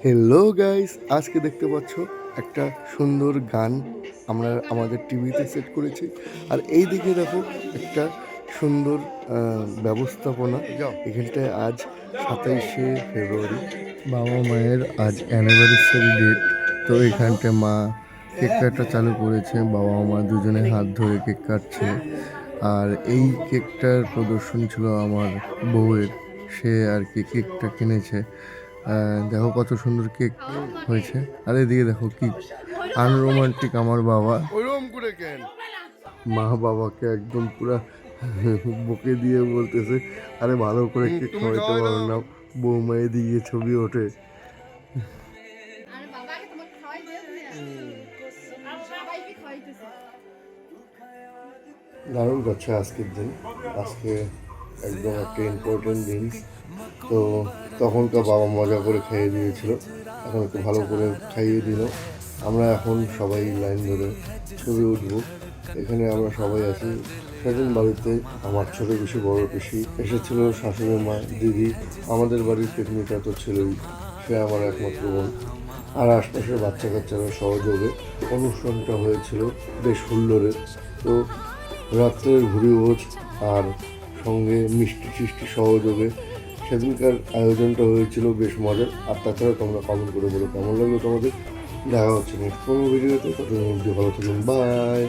Hello guys আজকে দেখতে পাচ্ছ একটা সুন্দর গান আমরা আমাদের টিভিতে সেট করেছি। আর এই দিকে দেখো একটা সুন্দর ব্যবস্থাপনা। এখানটায় আজ সাতাইশে ফেব্রুয়ারি। বাবা মায়ের আজ অ্যানিভার্সারি ডেট তো এখানটায় মা কেক কাটা চালু করেছে। বাবা মা দুজনে হাত ধরে কেক কাটছে। আর এই কেকটার প্রদর্শন ছিল আমার বউয়ের। সে আর কি কেকটা কিনেছে। দেখো কত সুন্দর কেক হয়েছে। আর এদিকে দেখো কি আনরোমান্টিক আমার বাবা। মা বাবাকে একদম পুরা বকে দিয়ে বলতেছে আরে ভালো করে কেক খাওয়াইতে খাওয়াই পারো। না। বৌমা এদিকে ছবি ওঠে। দারুণ যাচ্ছে আজকের দিন। আজকে একদম একটা ইম্পর্টেন্ট জিনিস। তো তখনকার বাবা মজা করে খাইয়ে দিয়েছিল। এখন একটু ভালো করে খাইয়ে দিল। আমরা এখন সবাই লাইন ধরে ছবি উঠবো। এখানে আমরা সবাই আছি। সেদিন বাড়িতে আমার ছোট পিসি, বড় পিসি এসেছিল, শাশুড়ি মা, দিদি। আমাদের বাড়ির পিকনিকটা তো ছিলই। সে আমার একমাত্র বোন। আর আশপাশের বাচ্চা কাচ্চারা সহযোগে অনুষ্ঠানটা হয়েছিল বেশ হুল্লোড়ের তো রাত্রের ভুড়ি ভোজ আর সঙ্গে মিষ্টি টিষ্টি সহযোগে সেদিনকার আয়োজনটা হয়েছিল বেশ মজার। আর তাছাড়া তোমরা কমেন্ট করে বলো কেমন লাগল তোমাদের। দেখা হচ্ছে নেক্সট কোনো ভিডিওতে ততদিন ভালো থাকুন। বাই